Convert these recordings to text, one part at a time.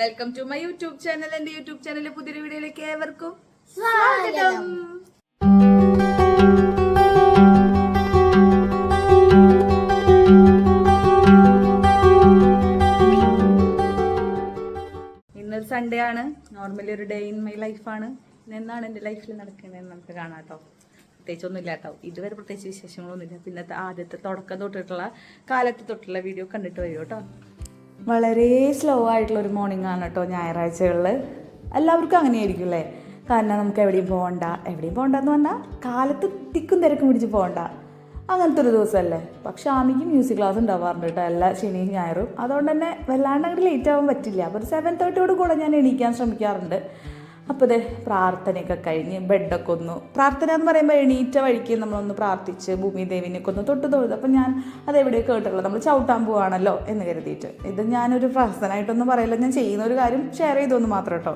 Welcome to my YouTube channel എന്റെ YouTube ചാനലിലെ പുതിയൊരു വീഡിയോയിലേക്ക് ഏവർക്കും സ്വാഗതം. ഇന്നൊരു സൺഡേ ആണ്. നോർമലി ഒരു ഡേ ഇൻ മൈ ലൈഫാണ് എന്നാണ് എന്റെ ലൈഫിൽ നടക്കുന്നതെന്ന് നമുക്ക് കാണാം കേട്ടോ. പ്രത്യേകിച്ചൊന്നും ഇല്ല കേട്ടോ. ഇതുവരെ പ്രത്യേകിച്ച് വിശേഷങ്ങളൊന്നുമില്ല. പിന്നത്തെ ആദ്യത്തെ തുടക്കം തൊട്ടിട്ടുള്ള കാലത്ത് തൊട്ടുള്ള വീഡിയോ കണ്ടിട്ട് വരും കേട്ടോ. വളരെ സ്ലോ ആയിട്ടുള്ള ഒരു മോർണിംഗ് ആണ് കേട്ടോ ഞായറാഴ്ചകളിൽ എല്ലാവർക്കും അങ്ങനെ ആയിരിക്കും അല്ലേ കാരണം നമുക്ക് എവിടെയും പോകണ്ട എവിടെയും പോകണ്ടെന്ന് പറഞ്ഞാൽ കാലത്ത് തിക്കും തിരക്കും പിടിച്ച് പോകണ്ട അങ്ങനത്തെ ഒരു ദിവസമല്ലേ പക്ഷെ ആമിക്ക് മ്യൂസിക് ക്ലാസ് ഉണ്ടാവാറുണ്ട് കേട്ടോ എല്ലാ ശനിയും ഞായറും. അതുകൊണ്ട് തന്നെ വല്ലാണ്ട് അങ്ങോട്ട് ലേറ്റ് ആവാൻ പറ്റില്ല. അപ്പോൾ ഒരു സെവൻ തേർട്ടിയോട് കൂടെ ഞാൻ എണീക്കാൻ ശ്രമിക്കാറുണ്ട്. അപ്പോൾ അതെ പ്രാർത്ഥനയൊക്കെ കഴിഞ്ഞ് ബെഡൊക്കെ ഒന്ന് പ്രാർത്ഥന എന്ന് പറയുമ്പോൾ എണീറ്റ വഴിക്ക് നമ്മളൊന്ന് പ്രാർത്ഥിച്ച് ഭൂമി ദേവിനെയൊക്കെ ഒന്ന് തൊട്ട് തൊഴുത്. അപ്പം ഞാൻ അതെവിടെ കേട്ടിട്ടുള്ളത്? നമ്മൾ ചവിട്ടാൻ പോവാണല്ലോ എന്ന് കരുതിയിട്ട്. ഇത് ഞാനൊരു പ്രാർത്ഥനയായിട്ടൊന്നും പറയില്ല. ഞാൻ ചെയ്യുന്ന ഒരു കാര്യം ഷെയർ ചെയ്തൊന്ന് മാത്രം കേട്ടോ.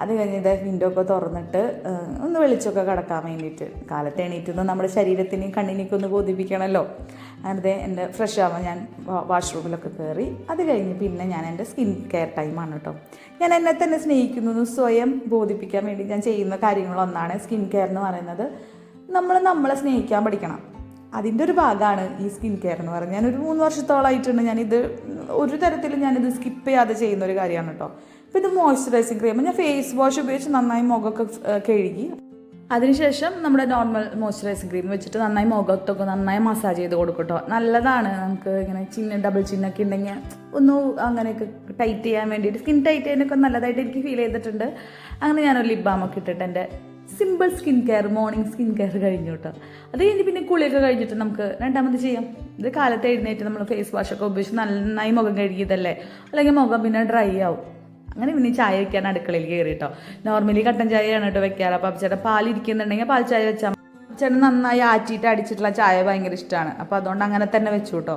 അത് കഴിഞ്ഞ് ഇത് വിൻഡോ ഒക്കെ തുറന്നിട്ട് ഒന്ന് വെളിച്ചമൊക്കെ കിടക്കാൻ വേണ്ടിയിട്ട്. കാലത്ത് എണീറ്റൊന്നും നമ്മുടെ ശരീരത്തിനെയും കണ്ണിനെയൊക്കെ ഒന്ന് ബോധിപ്പിക്കണമല്ലോ അങ്ങനത്തെ എന്റെ ഫ്രഷ് ആവാൻ ഞാൻ വാഷ്റൂമിലൊക്കെ കയറി അത് കഴിഞ്ഞ് പിന്നെ ഞാൻ എന്റെ സ്കിൻ കെയർ ടൈമാണ് കേട്ടോ ഞാൻ എന്നെ തന്നെ സ്നേഹിക്കുന്നു സ്വയം ബോധിപ്പിക്കാൻ വേണ്ടി ഞാൻ ചെയ്യുന്ന കാര്യങ്ങളൊന്നാണ് സ്കിൻ കെയർ എന്ന് പറയുന്നത്. നമ്മൾ നമ്മളെ സ്നേഹിക്കാൻ പഠിക്കണം. അതിന്റെ ഒരു ഭാഗമാണ് ഈ സ്കിൻ കെയർ എന്ന് പറയുന്നത്. ഞാനൊരു മൂന്ന് വർഷത്തോളമായിട്ടുണ്ട് ഞാനിത് ഒരു തരത്തിലും ഞാനിത് സ്കിപ്പ് ചെയ്യാതെ ചെയ്യുന്ന ഒരു കാര്യമാണ് കേട്ടോ അപ്പോൾ ഇത് മോയ്സ്ചറൈസിങ് ക്രീം ഞാൻ ഫേസ് വാഷ് ഉപയോഗിച്ച് നന്നായി മുഖമൊക്കെ കഴുകി. അതിനുശേഷം നമ്മുടെ നോർമൽ മോയ്സ്ചറൈസിങ് ക്രീം വെച്ചിട്ട് നന്നായി മുഖത്തൊക്കെ നന്നായി മസാജ് ചെയ്ത് കൊടുക്കട്ടോ നല്ലതാണ്. നമുക്ക് ഇങ്ങനെ ചിന്ന ഡബിൾ ചിന്നൊക്കെ ഉണ്ടെങ്കിൽ ഒന്ന് അങ്ങനെയൊക്കെ ടൈറ്റ് ചെയ്യാൻ വേണ്ടിയിട്ട് സ്കിൻ ടൈറ്റ് ചെയ്യാനൊക്കെ നല്ലതായിട്ട് എനിക്ക് ഫീൽ ചെയ്തിട്ടുണ്ട്. അങ്ങനെ ഞാനൊരു ലിപ് ബാമൊക്കെ ഇട്ടിട്ട് എന്റെ simple skin care morning skin care കഴിഞ്ഞു കേട്ടോ അത് കഴിഞ്ഞ് പിന്നെ കുളിയൊക്കെ കഴിഞ്ഞിട്ട് നമുക്ക് രണ്ടാമത് ചെയ്യാം. ഇത് കാലത്ത് എഴുന്നേറ്റ് നമ്മൾ ഫേസ് വാഷൊക്കെ ഉപയോഗിച്ച് നന്നായി മുഖം കഴുകിയതല്ലേ? അല്ലെങ്കിൽ മുഖം പിന്നെ ഡ്രൈ ആവും. അങ്ങനെ പിന്നെ ചായ വെക്കാൻ അടുക്കളയിൽ കയറി കേട്ടോ നോർമലി കട്ടൻ ചായയാണ് കേട്ടോ വെക്കാറ്. അപ്പം ചേട്ടൻ പാലിരിക്കുന്നുണ്ടെങ്കിൽ പാൽ ചായ വെച്ചാൽ ചേട്ടൻ നന്നായി ആറ്റിയിട്ട് അടിച്ചിട്ടുള്ള ചായ ഭയങ്കര ഇഷ്ടമാണ് അപ്പോൾ അതുകൊണ്ട് അങ്ങനെ തന്നെ വെച്ചു കേട്ടോ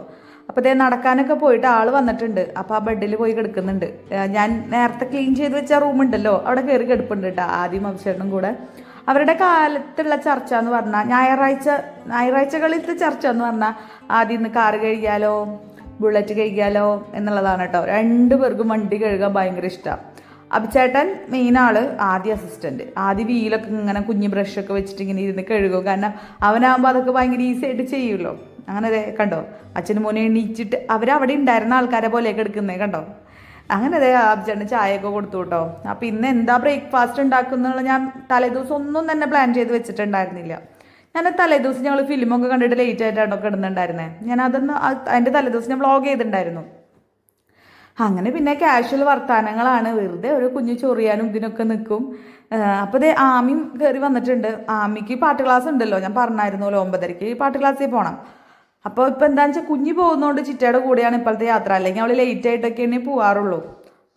അപ്പോൾ ഇതേ നടക്കാനൊക്കെ പോയിട്ട് ആൾ വന്നിട്ടുണ്ട്. അപ്പോൾ ആ ബെഡിൽ പോയി കിടക്കുന്നുണ്ട്. ഞാൻ നേരത്തെ ക്ലീൻ ചെയ്ത് വെച്ച റൂം ഉണ്ടല്ലോ. അവിടെ കയറി കിടപ്പുണ്ട് കേട്ടോ ആദ്യം അഭിഷേകനും കൂടെ. അവരുടെ കാലത്തുള്ള ചർച്ച എന്ന് പറഞ്ഞാൽ ഞായറാഴ്ച ഞായറാഴ്ചകളിലത്തെ ചർച്ച എന്ന് പറഞ്ഞാൽ ആദ്യം ഇന്ന് കാറ് കഴിക്കാലോ ബുള്ളറ്റ് കഴിക്കാലോ എന്നുള്ളതാണ് കേട്ടോ രണ്ടു പേർക്കും വണ്ടി കഴുകാൻ ഭയങ്കര ഇഷ്ടമാണ് അഭിചേട്ടൻ മെയിൻ ആൾ ആദ്യ അസിസ്റ്റന്റ് ആദ്യ വീലൊക്കെ ഇങ്ങനെ കുഞ്ഞു ബ്രഷൊക്കെ വെച്ചിട്ട് ഇങ്ങനെ ഇരുന്ന് കഴുകും. കാരണം അവനാകുമ്പോൾ അതൊക്കെ ഭയങ്കര ഈസി ആയിട്ട് ചെയ്യുമല്ലോ അങ്ങനെ കണ്ടോ? അച്ഛനും മോനെ എണീച്ചിട്ട് അവരവിടെ ഉണ്ടായിരുന്ന ആൾക്കാരെ പോലെയൊക്കെ എടുക്കുന്നേ കണ്ടോ? അങ്ങനെ അതെ അബ്ജന് ചായയൊക്കെ കൊടുത്തു കേട്ടോ അപ്പം ഇന്ന് എന്താ ബ്രേക്ക്ഫാസ്റ്റ് ഉണ്ടാക്കുന്നുള്ള ഞാൻ തലേദിവസം ഒന്നും തന്നെ പ്ലാൻ ചെയ്ത് വെച്ചിട്ടുണ്ടായിരുന്നില്ല. ഞാൻ തലേദിവസം ഞങ്ങൾ ഫിലിമൊക്കെ കണ്ടിട്ട് ലേറ്റ് ആയിട്ടാണ് കിടന്നുണ്ടായിരുന്നത് ഞാൻ അതൊന്ന് അത് അതിന്റെ തലേദിവസം ഞാൻ വ്ളോഗ് ചെയ്തിട്ടുണ്ടായിരുന്നു. അങ്ങനെ പിന്നെ കാഷ്വൽ വർത്താനങ്ങളാണ്. വെറുതെ ഒരു കുഞ്ഞു ചൊറിയാനും ഇതിനൊക്കെ നിൽക്കും അപ്പോൾ ദേ ആമിയും കയറി വന്നിട്ടുണ്ട്. ആമിക്ക് പാട്ട് ക്ലാസ് ഉണ്ടല്ലോ. ഞാൻ പറഞ്ഞായിരുന്നല്ലോ ഒമ്പതരയ്ക്ക് പാട്ട് ക്ലാസ്സിൽ പോകണം അപ്പോൾ ഇപ്പോൾ എന്താണെന്ന് വെച്ചാൽ കുഞ്ഞ് പോകുന്നതുകൊണ്ട് ചിറ്റയുടെ കൂടെയാണ് ഇപ്പോഴത്തെ യാത്ര. അല്ലെങ്കിൽ അവൾ ലേറ്റ് ആയിട്ടൊക്കെയാണ് പോവാറുള്ളൂ.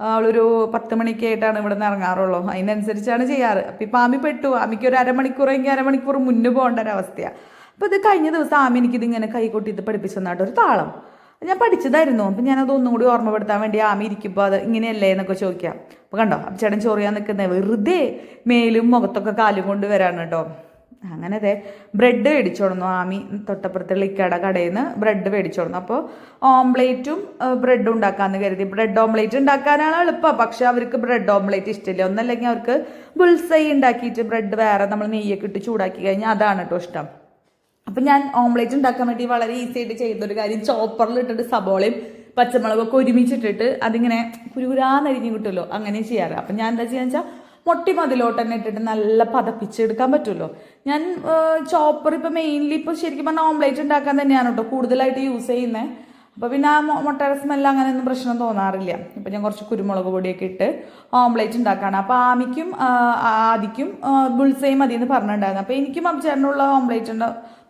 അവളൊരു പത്ത് മണിക്കായിട്ടാണ് ഇവിടെ നിന്ന് ഇറങ്ങാറുള്ളൂ. അതിനനുസരിച്ചാണ് ചെയ്യാറ്. അപ്പം ഇപ്പം ആമി പെട്ടു. ആമിക്ക് ഒരു അരമണിക്കൂറെങ്കിൽ അരമണിക്കൂർ മുന്നേ പോകേണ്ട ഒരവസ്ഥയാണ് അപ്പോൾ ഇത് കഴിഞ്ഞ ദിവസം ആമി എനിക്കിത് ഇങ്ങനെ കൊട്ടിയിട്ട് ഇത് ഒരു താളം. ഞാൻ പഠിച്ചതായിരുന്നു. അപ്പം ഞാനത് ഒന്നും കൂടി ഓർമ്മപ്പെടുത്താൻ വേണ്ടി ആമി ഇരിക്കുമ്പോൾ അത് ഇങ്ങനെയല്ലേ എന്നൊക്കെ ചോദിക്കാം. അപ്പോൾ കണ്ടോ അപ്പം ചേട്ടൻ ചൊറിയാൻ നിൽക്കുന്നത് വെറുതെ മേലും മുഖത്തൊക്കെ കാലും കൊണ്ട് വരാണ് കേട്ടോ. അങ്ങനെ അതെ ബ്രെഡ് മേടിച്ചോടുന്നു ആമി തൊട്ടപ്പുറത്തുള്ള ഇക്കട കടയിൽ നിന്ന് ബ്രെഡ് മേടിച്ചോടുന്നു. അപ്പോൾ ഓംലേറ്റും ബ്രെഡും ഉണ്ടാക്കാമെന്ന് കരുതി. ബ്രെഡ് ഓംലേറ്റ് ഉണ്ടാക്കാനാണ് എളുപ്പം. പക്ഷെ അവർക്ക് ബ്രെഡ് ഓംലേറ്റ് ഇഷ്ടമില്ല. ഒന്നല്ലെങ്കിൽ അവർക്ക് ബുൾസൈ ഉണ്ടാക്കിയിട്ട് ബ്രെഡ് വേറെ നമ്മൾ നെയ്യൊക്കെ ഇട്ട് ചൂടാക്കി കഴിഞ്ഞാൽ അതാണ് കേട്ടോ ഇഷ്ടം. അപ്പം ഞാൻ ഓംലേറ്റ് ഉണ്ടാക്കാൻ വേണ്ടി വളരെ ഈസി ആയിട്ട് ചെയ്തൊരു കാര്യം ചോപ്പറിൽ ഇട്ടിട്ട് സബോളയും പച്ചമുളകൊക്കെ ഒരുമിച്ചിട്ടിട്ട് അതിങ്ങനെ കുരുകുരാന്നരിഞ്ഞ് കിട്ടുമല്ലോ. അങ്ങനെ ചെയ്യാറ്. അപ്പം ഞാൻ എന്താ ചെയ്യാന്ന് വെച്ചാൽ മുട്ടി മതിലോട്ട് തന്നെ ഇട്ടിട്ട് നല്ല പതപ്പിച്ചെടുക്കാൻ പറ്റുമല്ലോ. ഞാൻ ചോപ്പർ ഇപ്പം മെയിൻലി ഇപ്പോൾ ശരിക്കും പറഞ്ഞാൽ ഓംലേറ്റ് ഉണ്ടാക്കാൻ തന്നെയാണ് കേട്ടോ കൂടുതലായിട്ട് യൂസ് ചെയ്യുന്നത് അപ്പോൾ പിന്നെ ആ മുട്ടയുടെ സ്മെല്ല് അങ്ങനെയൊന്നും പ്രശ്നം തോന്നാറില്ല. ഇപ്പം ഞാൻ കുറച്ച് കുരുമുളക് പൊടിയൊക്കെ ഇട്ട് ഓംലേറ്റ് ഉണ്ടാക്കുകയാണ് അപ്പോൾ ആമിക്കും ആദിക്കും ബുൾസേയും മതി എന്ന് പറഞ്ഞിട്ടുണ്ടായിരുന്നു. അപ്പോൾ എനിക്കും അബ്ചേട്ടനുള്ള ഓംലേറ്റ്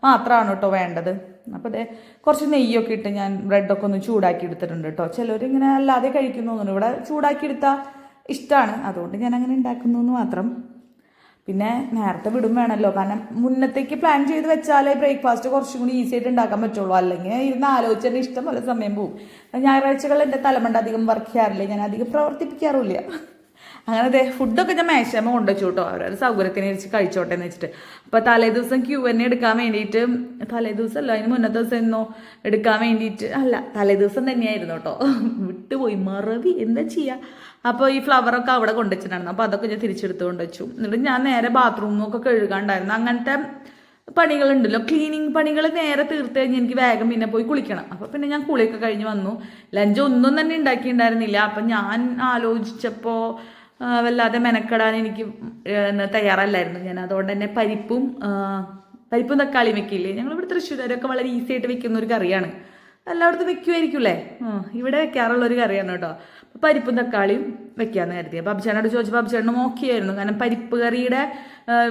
മാത്രമാണ് കേട്ടോ വേണ്ടത്. അപ്പോൾ അതെ കുറച്ച് നെയ്യൊക്കെ ഇട്ട് ഞാൻ ബ്രെഡൊക്കെ ഒന്ന് ചൂടാക്കി എടുത്തിട്ടുണ്ട് കേട്ടോ ചിലവർ ഇങ്ങനെ അല്ലാതെ കഴിക്കുന്നു ഇവിടെ ചൂടാക്കി എടുത്താൽ ഇഷ്ടമാണ് അതുകൊണ്ട് ഞാൻ അങ്ങനെ ഉണ്ടാക്കുന്നു എന്ന് മാത്രം. പിന്നെ നേരത്തെ വിടും വേണമല്ലോ കാരണം മുന്നത്തേക്ക് പ്ലാൻ ചെയ്ത് വെച്ചാലേ ബ്രേക്ക്ഫാസ്റ്റ് കുറച്ചും കൂടി ഈസി ആയിട്ട് ഉണ്ടാക്കാൻ പറ്റുള്ളൂ. അല്ലെങ്കിൽ ഇരുന്ന് ആലോചിച്ചതിന്റെ ഇഷ്ടം പോലെ സമയം പോകും ഞായറാഴ്ചകൾ എന്റെ തലമുണ്ട് അധികം വർക്ക് ചെയ്യാറില്ല. ഞാൻ അധികം പ്രവർത്തിപ്പിക്കാറുമില്ല. അങ്ങനെ അതെ ഫുഡൊക്കെ ഞാൻ മേശമ്മ കൊണ്ടുവച്ചു കേട്ടോ അവരൊരു സൗകര്യത്തിന് വെച്ച് കഴിച്ചോട്ടെ എന്ന് വെച്ചിട്ട്. അപ്പോൾ തലേ ദിവസം ക്യൂ എന്നെ എടുക്കാൻ വേണ്ടിയിട്ട് തലേ ദിവസം അല്ല അതിന് മുന്നത്തെ ദിവസം എന്നോ എടുക്കാൻ വേണ്ടിയിട്ട് അല്ല തലേ ദിവസം തന്നെയായിരുന്നു കേട്ടോ വിട്ടുപോയി. മറവി. എന്താ ചെയ്യുക അപ്പോൾ ഈ ഫ്ലവറൊക്കെ അവിടെ കൊണ്ടുവച്ചിട്ടുണ്ടായിരുന്നു. അപ്പോൾ അതൊക്കെ ഞാൻ തിരിച്ചെടുത്ത് കൊണ്ടുവച്ചു. എന്നിട്ട് ഞാൻ നേരെ ബാത്റൂമൊക്കെ കഴുകാണ്ടായിരുന്നു. അങ്ങനത്തെ പണികളുണ്ടല്ലോ. ക്ലീനിങ് പണികൾ നേരെ തീർത്ത് കഴിഞ്ഞ് എനിക്ക് വേഗം പിന്നെ പോയി കുളിക്കണം. അപ്പോൾ പിന്നെ ഞാൻ കുളിയൊക്കെ കഴിഞ്ഞ് വന്നു. ലഞ്ച് ഒന്നും തന്നെ ഉണ്ടാക്കിയിട്ടുണ്ടായിരുന്നില്ല. അപ്പം ഞാൻ ആലോചിച്ചപ്പോൾ വല്ലാതെ മെനക്കെടാൻ എനിക്ക് തയ്യാറല്ലായിരുന്നു. ഞാൻ അതുകൊണ്ട് തന്നെ പരിപ്പും പരിപ്പും തക്കാളിയും വെക്കില്ലേ? ഞങ്ങളിവിടെ തൃശ്ശൂരൊക്കെ വളരെ ഈസി ആയിട്ട് വെക്കുന്ന ഒരു കറിയാണ്. എല്ലായിടത്തും വെക്കുമായിരിക്കൂലേ ഇവിടെ വെക്കാറുള്ള ഒരു കറിയാണ് കേട്ടോ. അപ്പോൾ പരിപ്പും തക്കാളിയും വെക്കാന്ന് കരുതി. അപ്പോൾ അഭിചാനോട് ചോദിച്ചപ്പോൾ അബ്ചേട്ടനും നോക്കിയായിരുന്നു. കാരണം പരിപ്പ് കറിയുടെ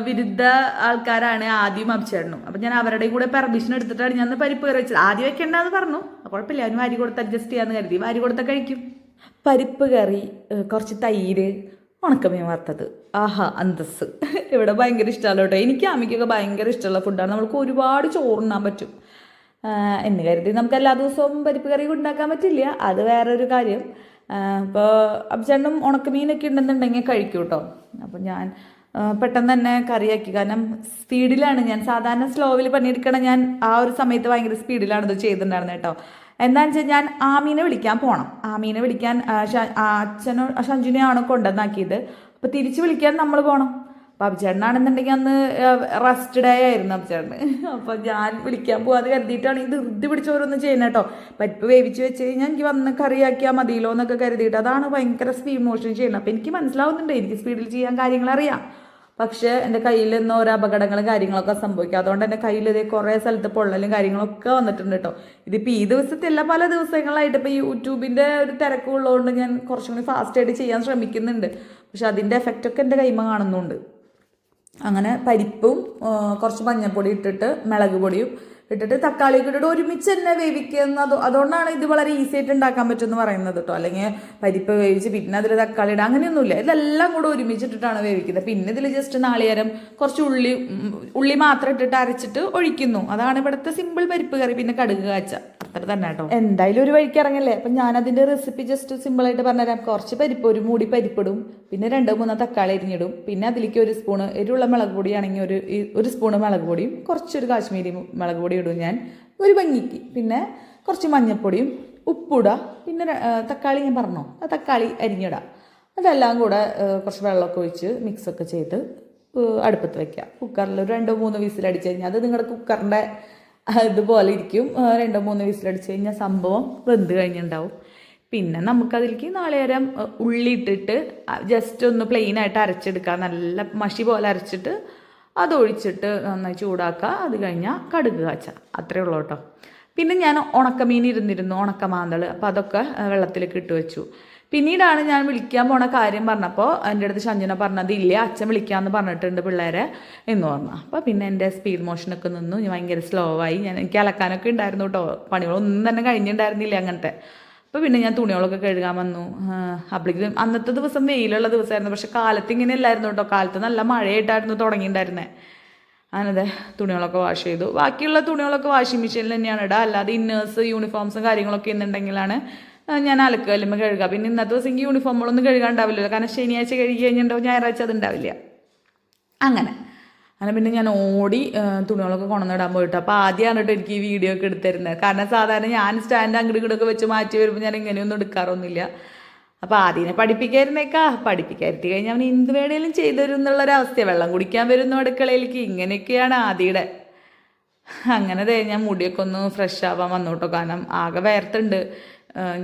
വിരുദ്ധ ആൾക്കാരാണ് ആദ്യം അഭിചേട്ടനും അപ്പോൾ ഞാൻ അവരുടെ കൂടെ പെർമിഷൻ എടുത്തിട്ടാണ് ഞാൻ പരിപ്പ് കറി വെച്ചത്. ആദ്യം വെക്കേണ്ടെന്ന് പറഞ്ഞു. കുഴപ്പമില്ല. അവന് വാരി കൊടുത്ത് അഡ്ജസ്റ്റ് ചെയ്യാന്ന് കരുതി. വാരി കൊടുത്ത കഴിക്കും. പരിപ്പ് കറി കുറച്ച് തൈര് ഉണക്കമീൻ വറുത്തത്. ആഹാ അന്തസ് ഇവിടെ ഭയങ്കര ഇഷ്ടമല്ല കേട്ടോ. എനിക്ക് അമ്മയ്ക്കൊക്കെ ഭയങ്കര ഇഷ്ടമുള്ള ഫുഡാണ് നമ്മൾക്ക് ഒരുപാട് ചോറുണ്ണാൻ പറ്റും. എന്ന് കരുതി നമുക്ക് എല്ലാ ദിവസവും പരിപ്പ് കറി ഉണ്ടാക്കാൻ പറ്റില്ല. അത് വേറൊരു കാര്യം. അപ്പോൾ അബ്ജണ്ണും ഉണക്കമീനൊക്കെ ഉണ്ടെന്നുണ്ടെങ്കിൽ കഴിക്കും കേട്ടോ അപ്പം ഞാൻ പെട്ടെന്ന് തന്നെ കറിയാക്കി. കാരണം സ്പീഡിലാണ്. ഞാൻ സാധാരണ സ്ലോവിൽ പണിയെടുക്കണം ഞാൻ ആ ഒരു സമയത്ത് ഭയങ്കര സ്പീഡിലാണ് ഇത് ചെയ്തിട്ടുണ്ടായിരുന്നത് കേട്ടോ എന്താണെന്ന് വെച്ചാൽ ഞാൻ ആമീനെ വിളിക്കാൻ പോകണം ആമീനെ വിളിക്കാൻ അച്ഛനോ ഷഞ്ജുനെയാണോ കൊണ്ടുവന്നാക്കിയത്. അപ്പോൾ തിരിച്ച് വിളിക്കാൻ നമ്മൾ പോകണം അപ്പോൾ അഭിചേട്ടനാണെന്നുണ്ടെങ്കിൽ അന്ന് റെസ്റ്റ് ഡേ ആയിരുന്നു അഭിചേട്ടന് അപ്പോൾ ഞാൻ വിളിക്കാൻ പോകാതെ കരുതിയിട്ടാണ് ഇത് ധൃതി പിടിച്ച് ഓരോന്നും ചെയ്യുന്നത് കേട്ടോ പരിപ്പ് വേവിച്ച് വെച്ച് കഴിഞ്ഞാൽ എനിക്ക് വന്ന് കറിയാക്കിയാൽ മതിയല്ലോ എന്നൊക്കെ കരുതിയിട്ട് അതാണ് ഭയങ്കര സ്പീഡ് മോഷൻ ചെയ്യുന്നത് അപ്പോൾ എനിക്ക് മനസ്സിലാവുന്നുണ്ട്. എനിക്ക് സ്പീഡിൽ ചെയ്യാൻ കാര്യങ്ങൾ അറിയാം. പക്ഷേ എന്റെ കയ്യിൽ നിന്ന് ഓരോ അപകടങ്ങളും കാര്യങ്ങളൊക്കെ സംഭവിക്കും. അതുകൊണ്ട് എന്റെ കയ്യിൽ ഇതേ കുറേ സ്ഥലത്ത് പൊള്ളലും കാര്യങ്ങളൊക്കെ വന്നിട്ടുണ്ട് കേട്ടോ ഇതിപ്പോൾ ഈ ദിവസത്തെ അല്ല പല ദിവസങ്ങളായിട്ട് ഇപ്പോൾ യൂട്യൂബിന്റെ ഒരു തിരക്കുള്ളതുകൊണ്ട് ഞാൻ കുറച്ചും കൂടി ഫാസ്റ്റായിട്ട് ചെയ്യാൻ ശ്രമിക്കുന്നുണ്ട്. പക്ഷെ അതിന്റെ എഫക്റ്റൊക്കെ എന്റെ കൈമ കാണുന്നുണ്ട്. അങ്ങനെ പരിപ്പും കുറച്ച് മഞ്ഞൾപ്പൊടി ഇട്ടിട്ട് മുളക് പൊടിയും ഇട്ടിട്ട് തക്കാളി ഇട്ടിട്ട് ഒരുമിച്ച് തന്നെ വേവിക്കുന്നത് അതുകൊണ്ടാണ് ഇത് വളരെ ഈസി ആയിട്ട് ഉണ്ടാക്കാൻ പറ്റുമെന്ന് പറയുന്നത് കേട്ടോ അല്ലെങ്കിൽ പരിപ്പ് വേവിച്ച് പിന്നെ അതിൽ തക്കാളി ഇടുക അങ്ങനെയൊന്നുമില്ല. ഇതെല്ലാം കൂടെ ഒരുമിച്ചിട്ടിട്ടാണ് വേവിക്കുന്നത്. പിന്നെ ഇതിൽ ജസ്റ്റ് നാളികേരം കുറച്ച് ഉള്ളി ഉള്ളി മാത്രം ഇട്ടിട്ട് അരച്ചിട്ട് ഒഴിക്കുന്നു. അതാണ് ഇവിടുത്തെ സിമ്പിൾ പരിപ്പ് കറി. പിന്നെ കടുക് കാച്ച. അത്ര തന്നെ കേട്ടോ എന്തായാലും ഒരു വഴിക്ക് ഇറങ്ങല്ലേ? അപ്പം ഞാൻ അതിന്റെ റെസിപ്പി ജസ്റ്റ് സിമ്പിളായിട്ട് പറഞ്ഞുതരാം. കുറച്ച് പരിപ്പ് ഒരു മൂടി പരിപ്പിടും. പിന്നെ രണ്ട് മൂന്ന് തക്കാളി അരിഞ്ഞിടും. പിന്നെ അതിലേക്ക് ഒരു സ്പൂണ് എരിവുള്ള മുളക് പൊടിയാണെങ്കിൽ ഒരു ഒരു സ്പൂണ് മുളക് പൊടിയും കുറച്ചൊരു കാശ്മീരി മുളക് പൊടി ഇടും ഞാൻ. ഒരു ഭംഗിക്ക്. പിന്നെ കുറച്ച് മഞ്ഞൾപ്പൊടിയും ഉപ്പിടുക പിന്നെ തക്കാളി ഞാൻ പറഞ്ഞോ? ആ തക്കാളി അരിഞ്ഞിടുക അതെല്ലാം കൂടെ കുറച്ച് വെള്ളമൊക്കെ ഒഴിച്ച് മിക്സൊക്കെ ചെയ്ത് അടുപ്പത്ത് വയ്ക്കുക. കുക്കറിൽ ഒരു രണ്ടോ മൂന്നോ വിസിലടിച്ച് കഴിഞ്ഞാൽ അത് നിങ്ങളുടെ കുക്കറിന്റെ ഇതുപോലെ ഇരിക്കും. രണ്ടോ മൂന്നോ വിസിലടിച്ച് കഴിഞ്ഞാൽ സംഭവം വെന്ത് കഴിഞ്ഞിട്ടുണ്ടാവും പിന്നെ നമുക്കതിലേക്ക് നാളെ നേരം ഉള്ളി ഇട്ടിട്ട് ജസ്റ്റ് ഒന്ന് പ്ലെയിനായിട്ട് അരച്ചെടുക്കുക നല്ല മഷി പോലെ അരച്ചിട്ട് അത് ഒഴിച്ചിട്ട് നന്നായി ചൂടാക്കുക. അത് കഴിഞ്ഞാൽ കടുക് കാച്ച. അത്രേ ഉള്ളൂ കേട്ടോ. പിന്നെ ഞാൻ ഉണക്കമീൻ ഇരുന്നിരുന്നു ഉണക്കമാന്തൾ. അപ്പോൾ അതൊക്കെ വെള്ളത്തിലേക്ക് ഇട്ട് വെച്ചു. പിന്നീടാണ് ഞാൻ വിളിക്കാൻ പോണ കാര്യം പറഞ്ഞപ്പോൾ എന്റെ അടുത്ത് ശഞ്ജന പറഞ്ഞത് ഇല്ല അച്ഛൻ വിളിക്കാമെന്ന് പറഞ്ഞിട്ടുണ്ട് പിള്ളേരെ എന്ന് പറഞ്ഞു. അപ്പോൾ പിന്നെ എന്റെ സ്പീഡ് മോഷനൊക്കെ നിന്നു. ഭയങ്കര സ്ലോ ആയി. ഞാൻ എനിക്ക് അലക്കാനൊക്കെ ഉണ്ടായിരുന്നു കേട്ടോ. പണികളൊന്നും തന്നെ കഴിഞ്ഞിട്ടുണ്ടായിരുന്നില്ല അങ്ങനത്തെ. അപ്പോൾ പിന്നെ ഞാൻ തുണികളൊക്കെ കഴുകാൻ വന്നു. അപ്പോഴേക്കും അന്നത്തെ ദിവസം വെയിലുള്ള ദിവസമായിരുന്നു പക്ഷെ കാലത്ത് ഇങ്ങനെ അല്ലായിരുന്നു കേട്ടോ. കാലത്ത് നല്ല മഴയായിട്ടായിരുന്നു തുടങ്ങിയിട്ടുണ്ടായിരുന്നത് അങ്ങനത്തെ തുണികളൊക്കെ വാഷ് ചെയ്തു. ബാക്കിയുള്ള തുണികളൊക്കെ വാഷിംഗ് മെഷീനിൽ തന്നെയാണ് ഇടുക അല്ലാതെ ഇന്നേഴ്സ് യൂണിഫോംസും കാര്യങ്ങളൊക്കെ ഇന്നുണ്ടെങ്കിലാണ് ഞാൻ അലക്കല്ലുമ്പോൾ കഴുകുക പിന്നെ ഇന്നത്തെ ദിവസം എനിക്ക് യൂണിഫോമുകളൊന്നും കഴുകാണ്ടാവില്ലല്ലോ കാരണം ശനിയാഴ്ച കഴുകി കഴിഞ്ഞിട്ടുണ്ടാവും ഞായറാഴ്ച അത് ഉണ്ടാവില്ല. അങ്ങനെ. അങ്ങനെ പിന്നെ ഞാൻ ഓടി തുണികളൊക്കെ കൊണ്ടുവന്നിടാൻ പോയിട്ട്. അപ്പോൾ ആദ്യമാണ് കേട്ടോ എനിക്ക് ഈ വീഡിയോ ഒക്കെ എടുത്തിരുന്നത് കാരണം സാധാരണ ഞാൻ സ്റ്റാൻഡ് അങ്ങോട്ട് ഇങ്ങോട്ടൊക്കെ വെച്ച് മാറ്റി വരുമ്പോൾ ഞാൻ ഇങ്ങനെയൊന്നും എടുക്കാറൊന്നുമില്ല. അപ്പോൾ ആദ്യനെ പഠിപ്പിക്കായിരുന്നേക്കാ. പഠിപ്പിക്കാരുത്തി കഴിഞ്ഞാൽ അവൻ എന്ത് വേണേലും ചെയ്തു തരും എന്നുള്ളൊരവസ്ഥയാണ് വെള്ളം കുടിക്കാൻ വരുന്നു അടുക്കളയിലേക്ക്. ഇങ്ങനെയൊക്കെയാണ് ആദ്യയുടെ. അങ്ങനെ ദേ ഞാൻ മുടിയൊക്കെ ഒന്ന് ഫ്രഷ് ആവാൻ വന്നു കേട്ടോ കാരണം ആകെ വേർത്തുണ്ട്.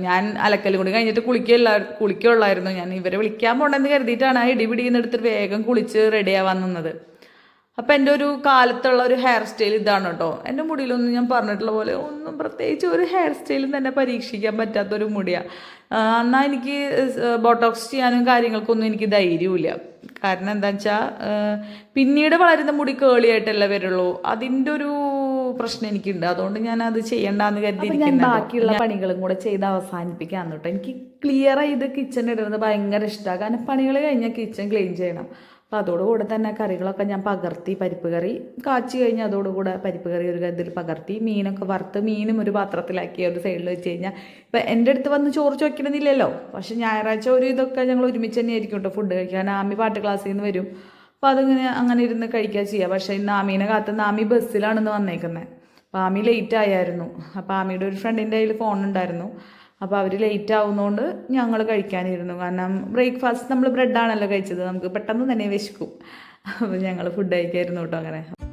ഞാൻ അലക്കലും കൂടി കഴിഞ്ഞിട്ട് കുളിക്കല്ല കുളിക്കുള്ളായിരുന്നു ഞാൻ ഇവരെ വിളിക്കാൻ പോകണമെന്ന് കരുതിയിട്ടാണ് ആ ഇടിപിടിന്ന് എടുത്തിട്ട് വേഗം കുളിച്ച് റെഡിയാവാൻ നിന്നത്. അപ്പം എന്റെ ഒരു കാലത്തുള്ള ഒരു ഹെയർ സ്റ്റൈൽ ഇതാണ് കേട്ടോ. എന്റെ മുടിയിലൊന്നും ഞാൻ പറഞ്ഞിട്ടുള്ള പോലെ ഒന്നും പ്രത്യേകിച്ച് ഒരു ഹെയർ സ്റ്റൈലും തന്നെ പരീക്ഷിക്കാൻ പറ്റാത്തൊരു മുടിയാണ് എന്നാൽ എനിക്ക് ബോട്ടോക്സ് ചെയ്യാനും കാര്യങ്ങൾക്കൊന്നും എനിക്ക് ധൈര്യമില്ല കാരണം എന്താ വെച്ചാൽ പിന്നീട് വളരുന്ന മുടി കേളിയായിട്ടല്ല വരുള്ളൂ. അതിന്റെ ഒരു പ്രശ്നം എനിക്കുണ്ട്. അതുകൊണ്ട് ഞാൻ അത് ചെയ്യണ്ടെന്ന് കരുതി ഞാൻ ബാക്കിയുള്ള പണികളും കൂടെ ചെയ്ത് അവസാനിപ്പിക്കാൻ കേട്ടോ എനിക്ക് ക്ലിയർ ചെയ്ത് കിച്ചൺ ഇടുന്നത് ഭയങ്കര ഇഷ്ടമാണ് കാരണം പണികൾ കഴിഞ്ഞാൽ കിച്ചൺ ക്ലീൻ ചെയ്യണം. അപ്പോൾ അതോടുകൂടെ തന്നെ കറികളൊക്കെ ഞാൻ പകർത്തി പരിപ്പ് കറി. കാച്ചി കഴിഞ്ഞ് അതോടുകൂടെ പരിപ്പ് കറി ഒരു ഇതിൽ പകർത്തി. മീനൊക്കെ വറുത്ത് മീനും ഒരു പാത്രത്തിലാക്കി ഒരു സൈഡിൽ വെച്ച് കഴിഞ്ഞാൽ ഇപ്പം എന്റെ അടുത്ത് വന്ന് ചോറ് ചോദിക്കണമെന്നില്ലല്ലോ. പക്ഷേ ഞായറാഴ്ച ഒരു ഇതൊക്കെ ഞങ്ങൾ ഒരുമിച്ച് തന്നെ ആയിരിക്കും കേട്ടോ ഫുഡ് കഴിക്കാൻ. ആമി പാട്ട് ക്ലാസ്സിൽ നിന്ന് വരും. അപ്പോൾ അതിങ്ങനെ അങ്ങനെ ഇരുന്ന് കഴിക്കുക ചെയ്യുക പക്ഷേ ഇന്ന് ആമീനെ കാത്തുനിന്ന് ആമി ബസ്സിലാണെന്ന് വന്നേക്കുന്നത് അപ്പോൾ ആമി ലേറ്റ് ആയായിരുന്നു. അപ്പോൾ ആമിയുടെ ഒരു ഫ്രണ്ടിന്റെ കയ്യിൽ ഫോൺ ഉണ്ടായിരുന്നു. അപ്പോൾ അവർ ലേറ്റ് ആവുന്നതുകൊണ്ട് ഞങ്ങൾ കഴിക്കാനിരുന്നു. കാരണം ബ്രേക്ക്ഫാസ്റ്റ് നമ്മൾ ബ്രെഡാണല്ലോ കഴിച്ചത്. നമുക്ക് പെട്ടെന്ന് തന്നെ വിശക്കും. അപ്പോൾ ഞങ്ങൾ ഫുഡ് കഴിക്കായിരുന്നു കേട്ടോ അങ്ങനെ.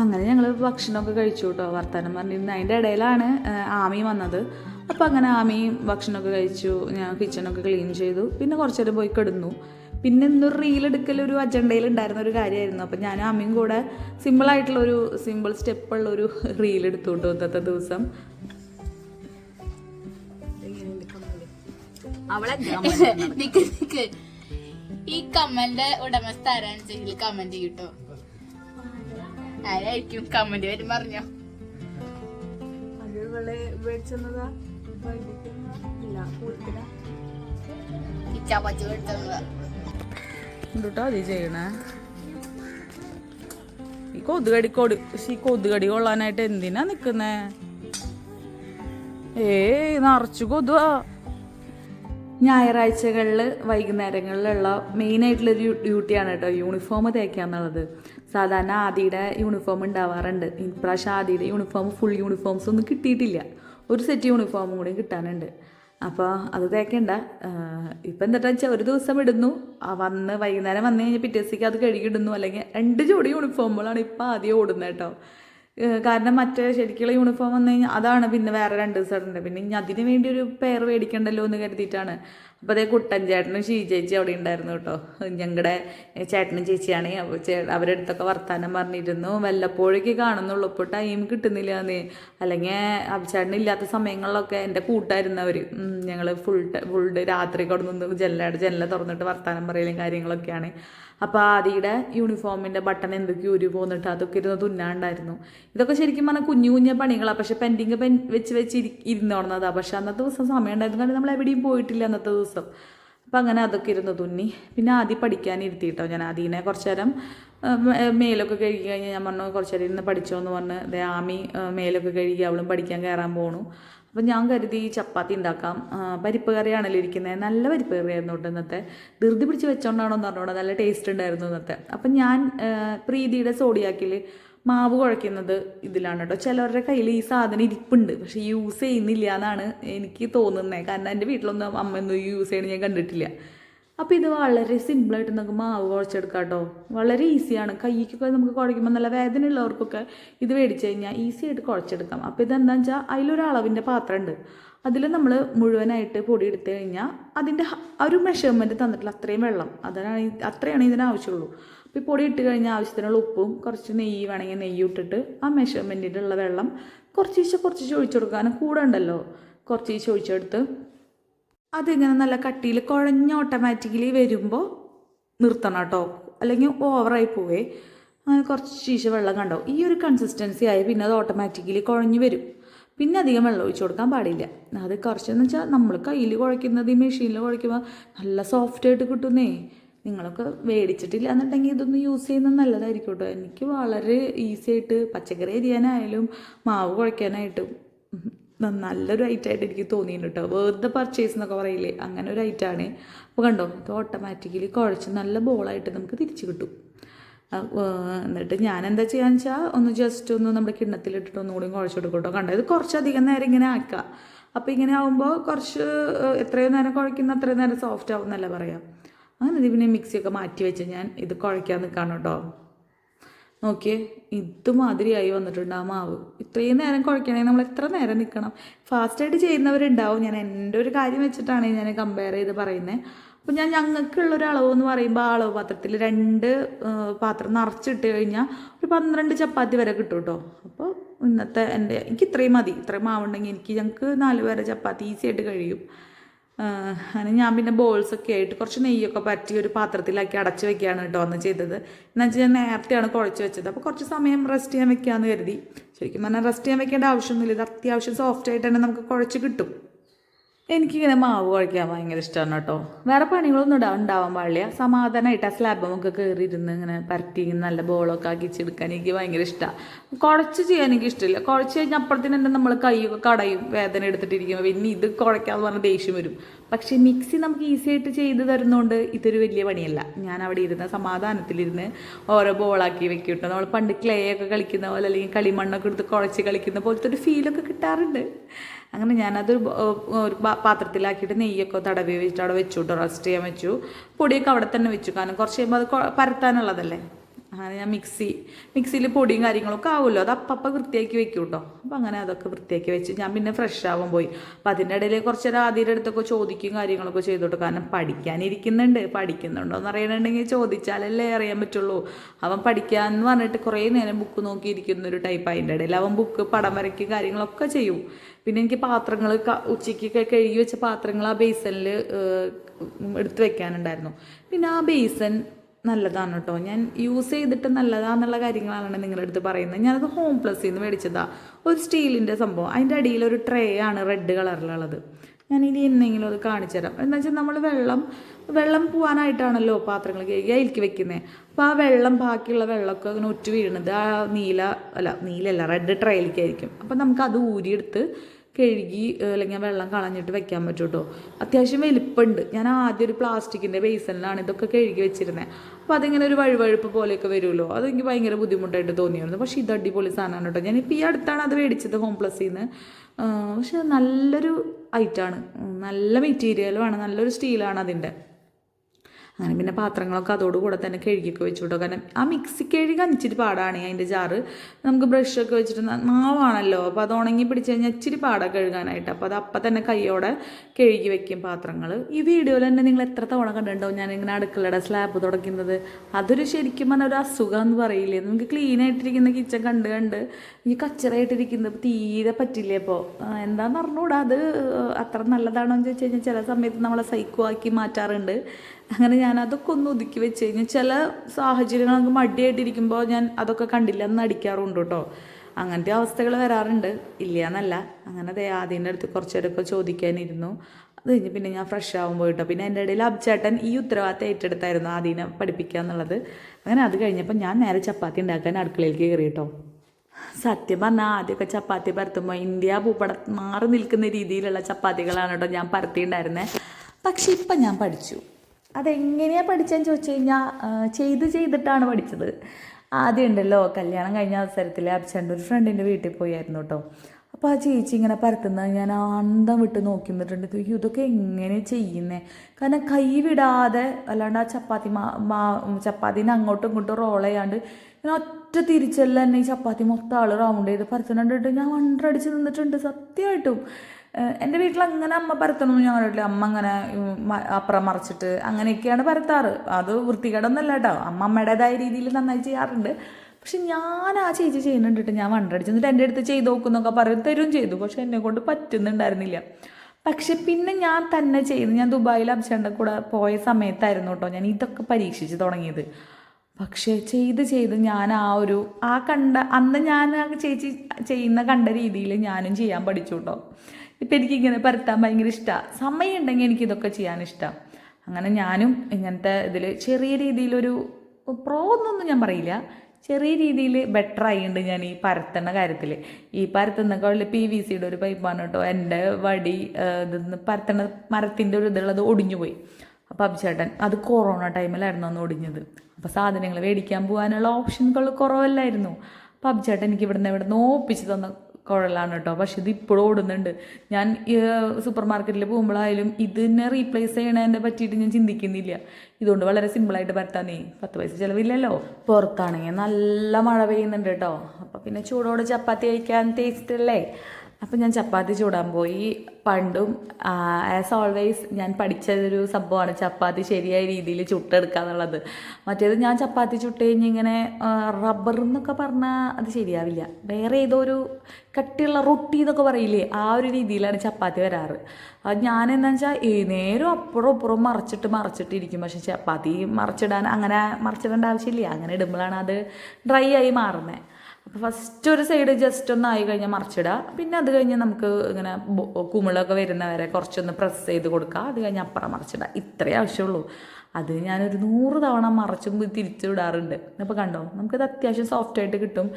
അങ്ങനെ ഞങ്ങൾ ഭക്ഷണമൊക്കെ കഴിച്ചു കേട്ടോ വർത്തമാനം പറഞ്ഞിരുന്നു. അതിന്റെ ഇടയിലാണ് ആമി വന്നത്. അപ്പോൾ അങ്ങനെ ആമിയും ഭക്ഷണമൊക്കെ കഴിച്ചു ഞാൻ കിച്ചണൊക്കെ ക്ലീൻ ചെയ്തു. പിന്നെ കുറച്ച് നേരം പോയി കിടന്നു. പിന്നെ ഇന്നൊരു റീൽ എടുക്കൽ ഒരു അജണ്ടയിൽ ഉണ്ടായിരുന്ന ഒരു കാര്യമായിരുന്നു. അപ്പോൾ ഞാൻ ആമിയും കൂടെ സിമ്പിളായിട്ടുള്ള ഒരു സിമ്പിൾ സ്റ്റെപ്പുള്ള ഒരു റീൽ എടുത്തു കേട്ടോ ഇന്നത്തെ ദിവസം. ഈ കമന്റ് ഉടമസ്ഥ ആരാണെന്ന് കമന്റ് ചെയ്യൂട്ടോ ആരായിരിക്കും കമന്റ് വരും പറഞ്ഞോ. ഇച്ചാപ്പച്ച മേടിച്ചതാ എന്തുട്ടോ അത് ചെയ്യണേ? ഈ കൊതുകടി കൊടു ഈ കൊതുകടി കൊള്ളാനായിട്ട് എന്തിനാ നിക്കുന്നേ? ഏ നിറച്ചു കൊതുവാ. ഞായറാഴ്ചകളിൽ വൈകുന്നേരങ്ങളിലുള്ള മെയിനായിട്ടുള്ളൊരു ഡ്യൂട്ടിയാണ് കേട്ടോ യൂണിഫോം തേക്കുക എന്നുള്ളത് സാധാരണ ആദിയുടെ യൂണിഫോം ഉണ്ടാവാറുണ്ട്. ഇപ്രാവശ്യം ആദിയുടെ യൂണിഫോം ഫുൾ യൂണിഫോംസ് ഒന്നും കിട്ടിയിട്ടില്ല. ഒരു സെറ്റ് യൂണിഫോമും കൂടി കിട്ടാനുണ്ട്. അപ്പോൾ അത് തേക്കണ്ട. ഇപ്പം എന്താ വെച്ചാൽ ഒരു ദിവസം ഇടുന്നു. വന്ന് വൈകുന്നേരം വന്നു കഴിഞ്ഞാൽ പിറ്റേ ദിവസത്തേക്ക് അത് കഴുകിയിടുന്നു അല്ലെങ്കിൽ രണ്ട് ജോഡി യൂണിഫോമുകളാണ് ഇപ്പം ആദ്യം ഓടുന്നത് കേട്ടോ. കാരണം മറ്റേ ശരിക്കുള്ള യൂണിഫോം വന്നു കഴിഞ്ഞാൽ അതാണ് പിന്നെ വേറെ രണ്ട് ദിവസം ഇടേണ്ടത്. പിന്നെ ഇനി അതിന് വേണ്ടി ഒരു പെയർ മേടിക്കണ്ടല്ലോ എന്ന് കരുതിയിട്ടാണ്. അപ്പോൾ അതേ കുട്ടൻ ചേട്ടനും ഷീ ചേച്ചി അവിടെ ഉണ്ടായിരുന്നു കേട്ടോ. ഞങ്ങളുടെ ചേട്ടനും ചേച്ചിയാണ്. അപ്പോൾ ചേ അവരുടെ അടുത്തൊക്കെ വർത്താനം പറഞ്ഞിരുന്നു. വല്ലപ്പോഴേക്ക് കാണുന്നുള്ളൂ. ഇപ്പോൾ ടൈം കിട്ടുന്നില്ല എന്ന് അല്ലെങ്കിൽ അഭിചേട്ടൻ ഇല്ലാത്ത സമയങ്ങളിലൊക്കെ എന്റെ കൂട്ടായിരുന്നവർ ഞങ്ങൾ ഫുൾ ഫുൾ രാത്രി നിന്ന് ജനലയുടെ ജനല തുറന്നിട്ട് വർത്താനം പറയലും കാര്യങ്ങളൊക്കെയാണ്. അപ്പോൾ ആദിയുടെ യൂണിഫോമിന്റെ ബട്ടൺ എന്തൊക്കെയോ ഊരി പോന്നിട്ട് അതൊക്കെ ഇരുന്ന് തുന്നാണ്ടായിരുന്നു. ഇതൊക്കെ ശരിക്കും പറഞ്ഞാൽ കുഞ്ഞു കുഞ്ഞ പണികളാണ് പക്ഷേ പെൻഡിങ് പെൻ വെച്ച് വെച്ച് ഇരി പക്ഷേ അന്നത്തെ ദിവസം സമയം ഉണ്ടായിരുന്നു. കാരണം നമ്മൾ എവിടെയും പോയിട്ടില്ല അന്നത്തെ ദിവസം. അപ്പം അങ്ങനെ അതൊക്കെ ഇരുന്ന് തുന്നി. പിന്നെ ആദ്യം പഠിക്കാൻ കേട്ടോ ഞാൻ ആദ്യനെ കുറച്ച് നേരം മേലൊക്കെ കഴുകി കഴിഞ്ഞാൽ ഞാൻ പറഞ്ഞു കുറച്ച് നേരം ഇരുന്ന് പഠിച്ചോ എന്ന് പറഞ്ഞ്. ദേ ആമി മേലൊക്കെ കഴുകി അവളും പഠിക്കാൻ കയറാൻ പോണു. അപ്പം ഞാൻ കരുതി ചപ്പാത്തി ഉണ്ടാക്കാം. പരിപ്പ് കറിയാണല്ലോ ഇരിക്കുന്നത് നല്ല പരിപ്പ് കറിയായിരുന്നു കേട്ടോ ഇന്നത്തെ. ധൃതി പിടിച്ച് വെച്ചോണ്ടാണോ എന്ന് പറഞ്ഞോളൂ നല്ല ടേസ്റ്റ് ഉണ്ടായിരുന്നു ഇന്നത്തെ. അപ്പം ഞാൻ പ്രീതിയുടെ സോഡിയാക്കിൽ മാവ് കുഴയ്ക്കുന്നത് ഇതിലാണ് കേട്ടോ. ചിലവരുടെ കയ്യിൽ ഈ സാധനം ഇരിപ്പുണ്ട്. പക്ഷെ യൂസ് ചെയ്യുന്നില്ല എന്നാണ് എനിക്ക് തോന്നുന്നത് കാരണം എന്റെ വീട്ടിലൊന്നും അമ്മയൊന്നും യൂസ് ചെയ്യണത് ഞാൻ കണ്ടിട്ടില്ല. അപ്പോൾ ഇത് വളരെ സിമ്പിളായിട്ട് നമുക്ക് മാവ് കുഴച്ചെടുക്കാം കേട്ടോ. വളരെ ഈസിയാണ് കൈക്കൊക്കെ നമുക്ക് കുഴയ്ക്കുമ്പോൾ നല്ല വേദന ഉള്ളവർക്കൊക്കെ ഇത് മേടിച്ച് കഴിഞ്ഞാൽ ഈസി ആയിട്ട് കുഴച്ചെടുക്കാം. അപ്പോൾ ഇതെന്താണെന്ന് വെച്ചാൽ അതിലൊരളവിന്റെ പാത്രമുണ്ട്. അതിൽ നമ്മൾ മുഴുവനായിട്ട് പൊടി എടുത്തു കഴിഞ്ഞാൽ അതിന്റെ ഒരു മെഷർമെന്റ് തന്നിട്ടില്ല അത്രയും വെള്ളം. അതാണ് അത്രയാണ് ഇതിന് ആവശ്യമുള്ളൂ. അപ്പോൾ ഈ പൊടി ഇട്ട് കഴിഞ്ഞാൽ ആവശ്യത്തിനുള്ള ഉപ്പും കുറച്ച് നെയ്യ് വേണമെങ്കിൽ നെയ്യ് ഇട്ടിട്ട് ആ മെഷർമെന്റിലുള്ള വെള്ളം കുറച്ച് കുറച്ച് കുറച്ച് ഒഴിച്ചു കൊടുക്കാനും കൂടെ ഉണ്ടല്ലോ. കുറച്ച് ഒഴിച്ചെടുത്ത് അതിങ്ങനെ നല്ല കട്ടിയിൽ കുഴഞ്ഞ ഓട്ടോമാറ്റിക്കലി വരുമ്പോൾ നിർത്തണം കേട്ടോ. അല്ലെങ്കിൽ ഓവറായി പോവേ. കുറച്ച് ശീശ വെള്ളം കണ്ടോ ഈ ഒരു കൺസിസ്റ്റൻസി ആയി പിന്നെ അത് ഓട്ടോമാറ്റിക്കലി കുഴഞ്ഞു വരും. പിന്നെ അധികം വെള്ളം ഒഴിച്ചു കൊടുക്കാൻ പാടില്ല. അത് കുറച്ചെന്ന് വെച്ചാൽ നമ്മൾ കയ്യിൽ കുഴയ്ക്കുന്നത് ഈ മെഷീനിൽ കുഴയ്ക്കുമ്പോൾ നല്ല സോഫ്റ്റ് ആയിട്ട് കിട്ടുന്നേ. നിങ്ങളൊക്കെ മേടിച്ചിട്ടില്ല എന്നുണ്ടെങ്കിൽ ഇതൊന്ന് യൂസ് ചെയ്യുന്നത് നല്ലതായിരിക്കും കേട്ടോ എനിക്ക് വളരെ ഈസി ആയിട്ട് പച്ചക്കറി അരിയാനായാലും മാവ് കുഴയ്ക്കാനായിട്ടും നല്ലൊരു ഐറ്റമായിട്ട് എനിക്ക് തോന്നിയിട്ടുണ്ട് കേട്ടോ വെറുതെ പർച്ചേസ് എന്നൊക്കെ പറയില്ലേ? അങ്ങനെ ഒരു ഐറ്റമാണ് അപ്പോൾ കണ്ടോ? ഇത് ഓട്ടോമാറ്റിക്കലി കുഴച്ച് നല്ല ബോളായിട്ട് നമുക്ക് തിരിച്ച് കിട്ടും. എന്നിട്ട് ഞാൻ എന്താ ചെയ്യാന്ന് വെച്ചാൽ ഒന്ന് ജസ്റ്റ് ഒന്ന് നമ്മുടെ കിണ്ണത്തിലിട്ടിട്ട് ഒന്നുകൂടി കുഴച്ച് കൊടുക്കും കേട്ടോ കണ്ടോ? ഇത് കുറച്ചധികം നേരം ഇങ്ങനെ ആക്കുക. അപ്പോൾ ഇങ്ങനെ ആകുമ്പോൾ കുറച്ച് എത്രയും നേരം കുഴക്കുന്ന അത്രയും നേരം സോഫ്റ്റ് ആവും എന്നല്ല പറയാം. അങ്ങനെ ഇത് പിന്നെ മിക്സിയൊക്കെ മാറ്റി വെച്ച് ഞാൻ ഇത് കുഴയ്ക്കാൻ നിൽക്കാണ് കേട്ടോ. നോക്കിയേ ഇതുമാതിരിയായി വന്നിട്ടുണ്ട് ആ മാവ്. ഇത്രയും നേരം കുഴക്കണമെങ്കിൽ നമ്മൾ എത്ര നേരം നിൽക്കണം ഫാസ്റ്റായിട്ട് ചെയ്യുന്നവരുണ്ടാവും. ഞാൻ എന്റെ ഒരു കാര്യം വെച്ചിട്ടാണ് ഞാൻ കമ്പയർ ചെയ്ത് പറയുന്നത് അപ്പോൾ ഞാൻ ഞങ്ങൾക്കുള്ള ഒരു അളവ് എന്ന് പറയുമ്പോൾ ആ അളവ് പാത്രത്തിൽ രണ്ട് പാത്രം നിറച്ചിട്ട് കഴിഞ്ഞാൽ ഒരു പന്ത്രണ്ട് ചപ്പാത്തി വരെ കിട്ടും കേട്ടോ അപ്പോൾ ഇന്നത്തെ എന്റെ എനിക്ക് ഇത്രയും മതി. ഇത്രയും മാവുണ്ടെങ്കിൽ എനിക്ക് ഞങ്ങൾക്ക് നാല് പേരെ ചപ്പാത്തി ഈസി ആയിട്ട് കഴിയും. അങ്ങനെ ഞാൻ പിന്നെ ബോൾസൊക്കെ ആയിട്ട് കുറച്ച് നെയ്യൊക്കെ പറ്റി ഒരു പാത്രത്തിലാക്കി അടച്ച് വെക്കുകയാണ് കേട്ടോ അന്ന് ചെയ്തത്. എന്ന് വെച്ചാൽ ഞാൻ നേരത്തെയാണ് കുഴച്ച് വെച്ചത്. അപ്പോൾ കുറച്ച് സമയം റെസ്റ്റ് ചെയ്യാൻ വെക്കാമെന്ന് കരുതി. ശരിക്കും പറഞ്ഞാൽ റെസ്റ്റ് ചെയ്യാൻ വെക്കേണ്ട ആവശ്യമൊന്നുമില്ല. ഇത് അത്യാവശ്യം സോഫ്റ്റ് ആയിട്ട് തന്നെ നമുക്ക് കുഴച്ച് കിട്ടും. എനിക്കിങ്ങനെ മാവ് കുഴയ്ക്കാൻ ഭയങ്കര ഇഷ്ടമാണ് കേട്ടോ. വേറെ പണികളൊന്നും ഇടാ ഉണ്ടാവാൻ പാടില്ല. സമാധാനമായിട്ട് ആ സ്ലാബമൊക്കെ കയറി ഇരുന്ന് ഇങ്ങനെ പരത്തി നല്ല ബോളൊക്കെ ആക്കിച്ചെടുക്കാൻ എനിക്ക് ഭയങ്കര ഇഷ്ടമാണ് കുഴച്ച് ചെയ്യാൻ എനിക്ക് ഇഷ്ടമില്ല. കുഴച്ച് കഴിഞ്ഞാൽ അപ്പുറത്തിന് തന്നെ നമ്മൾ കൈയൊക്കെ കടയും വേദന എടുത്തിട്ടിരിക്കുമ്പോൾ പിന്നെ ഇത് കുഴയ്ക്കാന്ന് പറഞ്ഞ ദേഷ്യം വരും. പക്ഷേ മിക്സി നമുക്ക് ഈസി ആയിട്ട് ചെയ്ത് തരുന്നതുകൊണ്ട് ഇതൊരു വലിയ പണിയല്ല. ഞാൻ അവിടെ ഇരുന്ന് സമാധാനത്തിലിരുന്ന് ഓരോ ബോളാക്കി വെക്കും കേട്ടോ നമ്മൾ പണ്ട് ക്ലേ ഒക്കെ കളിക്കുന്ന പോലെ അല്ലെങ്കിൽ കളിമണ്ണൊക്കെ എടുത്ത് കുഴച്ച് കളിക്കുന്ന പോലത്തെ ഒരു ഫീലൊക്കെ കിട്ടാറുണ്ട്. അങ്ങനെ ഞാനത് ഒരു പാത്രത്തിലാക്കിയിട്ട് നെയ്യൊക്കെ തടവി വെച്ചിട്ട് അവിടെ വെച്ചു കേട്ടോ റെസ്റ്റ് ചെയ്യാൻ വെച്ചു. പൊടിയൊക്കെ അവിടെ തന്നെ വെച്ചു. കാരണം കുറച്ച് കഴിയുമ്പോൾ അത് പരത്താനുള്ളതല്ലേ? അങ്ങനെ ഞാൻ മിക്സി മിക്സിയിൽ പൊടിയും കാര്യങ്ങളൊക്കെ ആവുമല്ലോ. അത് അപ്പം വൃത്തിയാക്കി വെക്കും കേട്ടോ അപ്പം അങ്ങനെ അതൊക്കെ വൃത്തിയാക്കി വെച്ച് ഞാൻ പിന്നെ ഫ്രഷ് ആവാൻ പോയി. അപ്പം അതിന്റെ ഇടയിൽ കുറച്ച് നേരം ആദ്യം അടുത്തൊക്കെ ചോദിക്കും കാര്യങ്ങളൊക്കെ ചെയ്തു കേട്ടോ കാരണം പഠിക്കാനിരിക്കുന്നുണ്ട്. പഠിക്കുന്നുണ്ടോ എന്ന് അറിയണമെങ്കിൽ ചോദിച്ചാലല്ലേ അറിയാൻ പറ്റുള്ളൂ. അവൻ പഠിക്കാമെന്ന് പറഞ്ഞിട്ട് കുറേ നേരം ബുക്ക് നോക്കിയിരിക്കുന്ന ഒരു ടൈപ്പ് അതിന്റെ ഇടയിൽ അവൻ ബുക്ക് പടം വരയ്ക്കും കാര്യങ്ങളൊക്കെ ചെയ്യും. പിന്നെ എനിക്ക് പാത്രങ്ങൾ ഉച്ചയ്ക്ക് കഴുകി വെച്ച പാത്രങ്ങൾ ആ ബേസനിൽ എടുത്തു വെക്കാനുണ്ടായിരുന്നു. പിന്നെ ആ ബേസൻ നല്ലതാണ് കേട്ടോ. ഞാൻ യൂസ് ചെയ്തിട്ട് നല്ലതാന്നുള്ള കാര്യങ്ങളാണ് നിങ്ങളുടെ അടുത്ത് പറയുന്നത്. ഞാനത് ഹോം പ്ലസിൽ നിന്ന് മേടിച്ചതാ. ഒരു സ്റ്റീലിന്റെ സംഭവം. അതിന്റെ അടിയിൽ ഒരു ട്രേ ആണ് റെഡ് കളറിലുള്ളത്. ഞാൻ ഇനി എന്തെങ്കിലും അത് കാണിച്ചു തരാം. എന്ന് വെച്ചാൽ നമ്മൾ വെള്ളം വെള്ളം പോകാനായിട്ടാണല്ലോ പാത്രങ്ങൾ കഴുകി അതിലേക്ക് വെക്കുന്നത് അപ്പോൾ ആ വെള്ളം ബാക്കിയുള്ള വെള്ളമൊക്കെ അങ്ങനെ ഒറ്റ വീഴുന്നത് ആ നീല അല്ല നീലല്ല റെഡ് ട്രേയിലേക്കായിരിക്കും. അപ്പോൾ നമുക്ക് അത് ഊരിയെടുത്ത് കഴുകി അല്ലെങ്കിൽ വെള്ളം കളഞ്ഞിട്ട് വെക്കാൻ പറ്റും കേട്ടോ അത്യാവശ്യം വലിപ്പമുണ്ട് ഞാൻ ആദ്യം ഒരു പ്ലാസ്റ്റിക്കിന്റെ ബേസനിലാണ് ഇതൊക്കെ കഴുകി വെച്ചിരുന്നത് അപ്പോൾ അതിങ്ങനെ ഒരു വഴുവഴുപ്പ് പോലെയൊക്കെ വരുമല്ലോ. അതെനിക്ക് ഭയങ്കര ബുദ്ധിമുട്ടായിട്ട് തോന്നിയായിരുന്നു. പക്ഷേ ഇത് അടിപൊളി സാധനമാണ് കേട്ടോ. ഞാനിപ്പോൾ ഈ അടുത്താണ് അത് മേടിച്ചത് ഹോം പ്ലസ്സിൽ നിന്ന് പക്ഷെ നല്ലൊരു ഐറ്റാണ്. നല്ല മെറ്റീരിയലുമാണ് നല്ലൊരു സ്റ്റീലാണ് അതിന്റെ അങ്ങനെ പിന്നെ പാത്രങ്ങളൊക്കെ അതോടുകൂടെ തന്നെ കഴുകിയൊക്കെ വെച്ചു കാരണം ആ മിക്സി കഴുകി ഇച്ചിരി പാടാണ് അതിന്റെ ജാറ്. നമുക്ക് ബ്രഷൊക്കെ വെച്ചിട്ട് മാവാണല്ലോ അപ്പോൾ അത് ഉണങ്ങി പിടിച്ച് കഴിഞ്ഞാൽ ഇച്ചിരി പാടാണ് കഴുകാനായിട്ട്. അപ്പോൾ അത് അപ്പം തന്നെ കൈയോടെ കഴുകി വെക്കും പാത്രങ്ങൾ ഈ വീഡിയോയിൽ തന്നെ നിങ്ങൾ എത്ര തവണ കണ്ടിട്ടുണ്ടാവും ഞാനിങ്ങനെ അടുക്കളയുടെ സ്ലാബ് തുടയ്ക്കുന്നത്? അതൊരു ശരിക്കും പറഞ്ഞ ഒരു അസുഖം എന്ന് പറയില്ലേ? നമുക്ക് ക്ലീൻ ആയിട്ടിരിക്കുന്ന കിച്ചൺ കണ്ട് കണ്ട് ഈ കച്ചറായിട്ടിരിക്കുന്നത് തീരെ പറ്റില്ലേ ഇപ്പോൾ എന്താണെന്ന് പറഞ്ഞുകൂടാ അത് അത്ര നല്ലതാണോ എന്ന് ചോദിച്ചു കഴിഞ്ഞാൽ ചില സമയത്ത് നമ്മളെ സൈക്കോ ആക്കി മാറ്റാറുണ്ട്. അങ്ങനെ ഞാൻ അതൊക്കെ ഒന്ന് ഒതുക്കി വെച്ച് കഴിഞ്ഞാൽ ചില സാഹചര്യങ്ങൾ നമുക്ക് മടിയായിട്ടിരിക്കുമ്പോൾ ഞാൻ അതൊക്കെ കണ്ടില്ല എന്ന് അടിക്കാറുണ്ട് കേട്ടോ അങ്ങനത്തെ അവസ്ഥകൾ വരാറുണ്ട്. ഇല്ല എന്നല്ല. അങ്ങനെ ദേ ആദ്യന്റെ അടുത്ത് കുറച്ച് നേരമൊക്കെ ചോദിക്കാനിരുന്നു. അത് കഴിഞ്ഞ് പിന്നെ ഞാൻ ഫ്രഷ് ആകുമ്പോൾ കേട്ടോ പിന്നെ എന്റെ ഇടയിൽ അബ്ചേട്ടൻ ഈ ഉത്തരവാദിത്തം ഏറ്റെടുത്തായിരുന്നു ആദ്യനെ പഠിപ്പിക്കുക എന്നുള്ളത്. അങ്ങനെ അത് കഴിഞ്ഞപ്പോൾ ഞാൻ നേരെ ചപ്പാത്തി ഉണ്ടാക്കാൻ അടുക്കളയിലേക്ക് കയറി കേട്ടോ സത്യം പറഞ്ഞാൽ ആദ്യമൊക്കെ ചപ്പാത്തി പരത്തുമ്പോൾ ഇന്ത്യ ഭൂപട മാറി നിൽക്കുന്ന രീതിയിലുള്ള ചപ്പാത്തികളാണ് കേട്ടോ ഞാൻ പരത്തിയിട്ടുണ്ടായിരുന്നത് പക്ഷെ ഇപ്പം ഞാൻ പഠിച്ചു. അതെങ്ങനെയാണ് പഠിച്ചതെന്ന് ചോദിച്ചു കഴിഞ്ഞാൽ ചെയ്ത് ചെയ്തിട്ടാണ് പഠിച്ചത്. ആദ്യം ഉണ്ടല്ലോ കല്യാണം കഴിഞ്ഞ അവസരത്തിൽ അച്ഛന്റെ ഒരു ഫ്രണ്ടിന്റെ വീട്ടിൽ പോയായിരുന്നു കേട്ടോ അപ്പോൾ ആ ചേച്ചി ഇങ്ങനെ പരത്തുന്നത് ഞാൻ അന്തം വിട്ട് നോക്കി നിന്നിട്ടുണ്ട് ഇത് ഇതൊക്കെ എങ്ങനെ ചെയ്യുന്നേ? കാരണം കൈ വിടാതെ അല്ലാണ്ട് ആ ചപ്പാത്തി മാ മാ ചപ്പാത്തിനെ അങ്ങോട്ടും ഇങ്ങോട്ടും റോൾ ചെയ്യാണ്ട് ഞാൻ ഒറ്റ തിരിച്ചല്ല തന്നെ ഈ ചപ്പാത്തി മൊത്തം ആൾ റൗണ്ട് ചെയ്ത് പരത്തുന്നുണ്ടിട്ട് ഞാൻ വണ്ടടിച്ച് നിന്നിട്ടുണ്ട് സത്യമായിട്ടും. എന്റെ വീട്ടിൽ അങ്ങനെ അമ്മ പരത്തണമെന്ന് ഞാൻ കണ്ടിട്ടില്ല. അമ്മ അങ്ങനെ അപ്പുറം മറിച്ചിട്ട് അങ്ങനെയൊക്കെയാണ് പരത്താറ്. അത് വൃത്തികേടൊന്നുമല്ല കേട്ടോ. അമ്മ അമ്മയുടേതായ രീതിയിൽ നന്നായി ചെയ്യാറുണ്ട്. പക്ഷെ ഞാൻ ആ ചേച്ചി ചെയ്യുന്നുണ്ടിട്ട് ഞാൻ വണ്ടടിച്ച് എന്നിട്ട് എന്റെ അടുത്ത് ചെയ്ത് നോക്കുന്നൊക്കെ പറയും തരും ചെയ്തു. പക്ഷെ എന്നെ കൊണ്ട് പറ്റുന്നുണ്ടായിരുന്നില്ല. പക്ഷെ പിന്നെ ഞാൻ തന്നെ ചെയ്ത് ഞാൻ ദുബായിൽ അബ്സന്റെ കൂടെ പോയ സമയത്തായിരുന്നു കേട്ടോ ഞാൻ ഇതൊക്കെ പരീക്ഷിച്ച് തുടങ്ങിയത്. പക്ഷേ ചെയ്ത് ചെയ്ത് ഞാൻ ആ ഒരു ആ കണ്ട അന്ന് ഞാൻ ആ ചേച്ചി ചെയ്യുന്ന കണ്ട രീതിയിൽ ഞാനും ചെയ്യാൻ പഠിച്ചു കേട്ടോ. ഇപ്പം എനിക്കിങ്ങനെ പരത്താൻ ഭയങ്കര ഇഷ്ടമാണ് സമയം ഉണ്ടെങ്കിൽ എനിക്കിതൊക്കെ ചെയ്യാൻ ഇഷ്ടം അങ്ങനെ ഞാനും ഇങ്ങനത്തെ ഇതിൽ ചെറിയ രീതിയിലൊരു പ്രോ എന്നൊന്നും ഞാൻ പറയില്ല. ചെറിയ രീതിയിൽ ബെറ്റർ ആയിട്ടുണ്ട് ഞാൻ ഈ പരത്തുന്ന കാര്യത്തിൽ ഈ പരത്തുന്നേക്കാളിൽ പി വി സിയുടെ ഒരു പൈപ്പാണ് കേട്ടോ എന്റെ വടി ഇതെന്ന് പരത്തണ മരത്തിന്റെ ഒരു ഇതുള്ളത് ഒടിഞ്ഞു പോയി അപ്പോൾ അഭിചേട്ടൻ അത് കൊറോണ ടൈമിലായിരുന്നു അന്ന് ഒടിഞ്ഞത്. അപ്പോൾ സാധനങ്ങൾ മേടിക്കാൻ പോകാനുള്ള ഓപ്ഷനുകൾ കുറവല്ലായിരുന്നു. അപ്പോൾ അഭിചേട്ടൻ എനിക്ക് ഇവിടുന്ന് ഇവിടെ നിന്ന് ഓപ്പിച്ച് തന്ന. കുഴലാണ് കേട്ടോ. പക്ഷെ ഇത് ഇപ്പോഴും ഓടുന്നുണ്ട്. ഞാൻ സൂപ്പർ മാർക്കറ്റിൽ പോകുമ്പോഴായാലും ഇതിനെ റീപ്ലേസ് ചെയ്യണതിനെ പറ്റിയിട്ട് ഞാൻ ചിന്തിക്കുന്നില്ല. ഇതുകൊണ്ട് വളരെ സിമ്പിളായിട്ട് പറ്റാനേ പത്ത് പൈസ ചിലവില്ലല്ലോ. പുറത്താണെങ്കിൽ നല്ല മഴ പെയ്യുന്നുണ്ട് കേട്ടോ. അപ്പോൾ പിന്നെ ചൂടോട് ചപ്പാത്തി കഴിക്കാൻ ടേസ്റ്റ് അല്ലേ അപ്പം ഞാൻ ചപ്പാത്തി ചൂടാൻ പോയി. പണ്ടും ആസ് ഓൾവേസ് ഞാൻ പഠിച്ചതൊരു സംഭവമാണ് ചപ്പാത്തി ശരിയായ രീതിയിൽ ചുട്ടെടുക്കുക എന്നുള്ളത് മറ്റേത് ഞാൻ ചപ്പാത്തി ചുട്ട് കഴിഞ്ഞിങ്ങനെ റബ്ബർ എന്നൊക്കെ പറഞ്ഞാൽ അത് ശരിയാവില്ല. വേറെ ഏതോ ഒരു കട്ടിയുള്ള റൊട്ടി എന്നൊക്കെ പറയില്ലേ ആ ഒരു രീതിയിലാണ് ചപ്പാത്തി വരാറ്. അത് ഞാൻ എന്താ വെച്ചാൽ നേരം അപ്പുറം അപ്പുറം മറച്ചിട്ട് മറച്ചിട്ട് ഇരിക്കും പക്ഷെ ചപ്പാത്തി മറച്ചിടാൻ അങ്ങനെ മറച്ചിടേണ്ട ആവശ്യമില്ല. അങ്ങനെ ഇടുമ്പോഴാണ് അത് ഡ്രൈ ആയി മാറുന്നത് അപ്പോൾ ഫസ്റ്റ് ഒരു സൈഡ് ജസ്റ്റ് ഒന്ന് ആയി കഴിഞ്ഞാൽ മറിച്ചിടുക പിന്നെ അത് കഴിഞ്ഞ് നമുക്ക് ഇങ്ങനെ കുമിളൊക്കെ വരുന്നവരെ കുറച്ചൊന്ന് പ്രസ് ചെയ്ത് കൊടുക്കുക അത് കഴിഞ്ഞ് അപ്പുറം മറിച്ചിടുക ഇത്രയേ ആവശ്യമുള്ളൂ. അത് ഞാനൊരു നൂറ് തവണ മറച്ചും തിരിച്ചു വിടാറുണ്ട് അപ്പോൾ കണ്ടോ? നമുക്കത് അത്യാവശ്യം സോഫ്റ്റ് ആയിട്ട് കിട്ടും.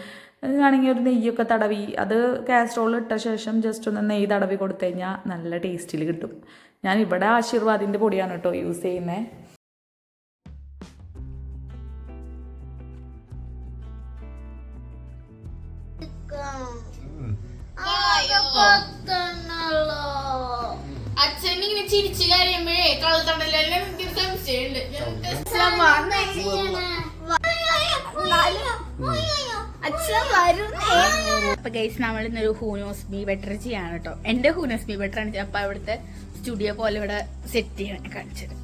ആണെങ്കിൽ ഒരു നെയ്യൊക്കെ തടവി അത് കാസ്ട്രോളിൽ ഇട്ട ശേഷം ജസ്റ്റ് ഒന്ന് നെയ്യ് തടവി കൊടുത്തു കഴിഞ്ഞാൽ നല്ല ടേസ്റ്റിൽ കിട്ടും. ഞാൻ ഇവിടെ ആശീർവാദിന്റെ പൊടിയാണ് കേട്ടോ യൂസ് ചെയ്യുന്നത് അച്ഛൻ ഇങ്ങനെ ചിരിച്ചു കരയുമ്പോഴേ കള്ളത്തണ്ടല്ലേ എനിക്ക് സംശയമുണ്ട്. അപ്പൊ ഗൈസ് നമ്മൾ ഇന്നൊരു ഹൂനോസ് ബി ബെറ്റർ ചെയ്യാണ് കേട്ടോ എന്റെ ഹൂനോസ് ബി ബെറ്റർ ആണ്. അപ്പൊ അവിടുത്തെ സ്റ്റുഡിയോ പോലെ ഇവിടെ സെറ്റ് ചെയ്യാൻ കാണിച്ചത്.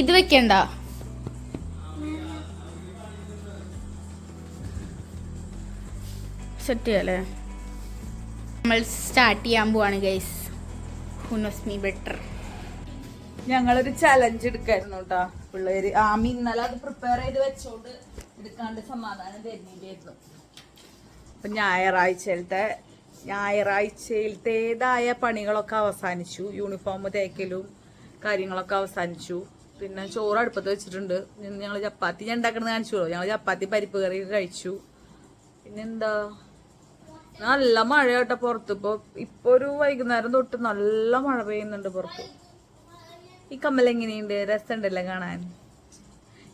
ഇത് വെക്കണ്ട. സെറ്റ് ചെയ്യല്ലേ? നമ്മൾ സ്റ്റാർട്ട് ചെയ്യാൻ പോവാണ് guys who knows me better ഞങ്ങളൊരു ചലഞ്ച് എടുക്കായിരുന്നു കേട്ടോ പിള്ളേര്. ആമി ഇന്നലെ അത് പ്രിപ്പയർ ചെയ്ത് വെച്ചോണ്ട് എടുക്കാണ്ട് സമാധാനം തരുന്നില്ലായിരുന്നു. അപ്പൊ ഞായറാഴ്ചയിലത്തെ ഞായറാഴ്ചയിലത്തേതായ പണികളൊക്കെ അവസാനിച്ചു. യൂണിഫോം തേക്കലും കാര്യങ്ങളൊക്കെ അവസാനിച്ചു. പിന്നെ ചോറ് അടുപ്പത്ത് വെച്ചിട്ടുണ്ട്. ഞങ്ങൾ ചപ്പാത്തി ഞാൻ ഉണ്ടാക്കുന്നത് കാണിച്ചുള്ളൂ ഞങ്ങൾ ചപ്പാത്തി പരിപ്പ് കറി കഴിച്ചു. പിന്നെന്താ? നല്ല മഴ കേട്ടോ പുറത്ത്. ഇപ്പൊ ഇപ്പൊ ഒരു വൈകുന്നേരം തൊട്ട് നല്ല മഴ പെയ്യുന്നുണ്ട് പുറത്ത്. ഈ കമ്മൽ എങ്ങനെയുണ്ട്? രസമുണ്ടല്ലേ കാണാൻ?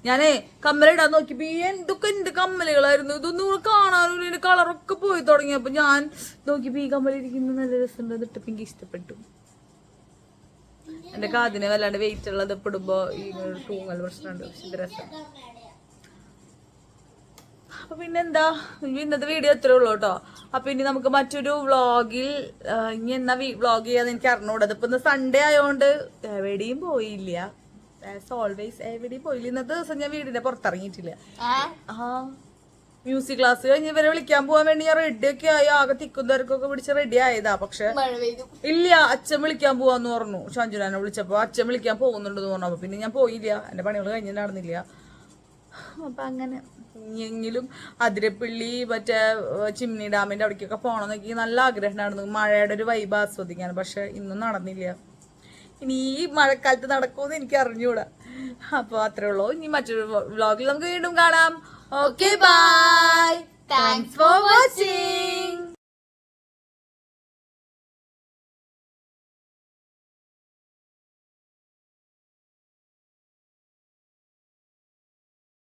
ഞാനേ കമ്മലിടാൻ നോക്കിയപ്പോ ഈ എന്തൊക്കെ എന്റെ കമ്മലുകളായിരുന്നു. ഇതൊന്നും കാണാനും ഇതിന്റെ കളറൊക്കെ പോയി തുടങ്ങിയപ്പോ ഞാൻ നോക്കിയപ്പോ ഈ കമ്മൽ ഇരിക്കുന്നത് നല്ല രസമുണ്ട്. ഇട്ടപ്പോ എനിക്ക് ഇഷ്ടപ്പെട്ടു. എന്റെ കാതിന് വല്ലാണ്ട് വെയിറ്റ് ഉള്ളത് ഇപ്പിടുമ്പോ ഈ തൂങ്ങൽ പ്രശ്നമുണ്ട്. പക്ഷെ രസം. അപ്പൊ പിന്നെന്താ? ഇനി ഇന്നത്തെ വീഡിയോ ഇത്രേ ഉള്ളൂ കേട്ടോ. അപ്പൊ ഇനി നമുക്ക് മറ്റൊരു വ്ളോഗിൽ ഇനി എന്നാ വ്ളോഗ് ചെയ്യാന്ന് എനിക്ക് അറിഞ്ഞൂടാ. ഇപ്പൊ ഇന്ന് സൺഡേ ആയതുകൊണ്ട് എവിടെയും പോയില്ല. ആസ് ഓൾവേസ് എവിടെയും പോയില്ല. ഇന്നത്തെ ദിവസം ഞാൻ വീടിന്റെ പുറത്തിറങ്ങിയിട്ടില്ല. ആ? മ്യൂസിക് ക്ലാസ് കഴിഞ്ഞ് ഇവരെ വിളിക്കാൻ പോകാൻ വേണ്ടി ഞാൻ റെഡി ഒക്കെ ആയി. ആകെ തിക്കുന്നവർക്കൊക്കെ പിടിച്ച് റെഡി ആയതാ. പക്ഷെ ഇല്ല അച്ഛൻ വിളിക്കാൻ പോവാന്ന് പറഞ്ഞു. ഷാഞ്ചുനാനെ വിളിച്ചപ്പോ അച്ഛൻ വിളിക്കാൻ പോകുന്നുണ്ടെന്ന് പറഞ്ഞു. അപ്പൊ പിന്നെ ഞാൻ പോയില്ല. എന്റെ പണികൾ കഴിഞ്ഞ് നടന്നില്ല. അപ്പൊ അങ്ങനെ എങ്കിലും അതിരപ്പള്ളി മറ്റേ ചിമ്മിനി ഡാമിന്റെ ഡാമിന്റെ പോകണം എന്നൊക്കെ നല്ല ആഗ്രഹമുണ്ടായിരുന്നു മഴയുടെ ഒരു വൈബ് ആസ്വദിക്കാൻ പക്ഷെ ഇന്നും നടന്നില്ല. ഇനി ഈ മഴക്കാലത്ത് നടക്കുമെന്ന് എനിക്ക് അറിഞ്ഞുകൂടാ അപ്പോൾ അത്രേ ഉള്ളൂ. ഇനി മറ്റൊരു വ്ലോഗിൽ നമുക്ക് വീണ്ടും കാണാം. Okay bye thanks for watching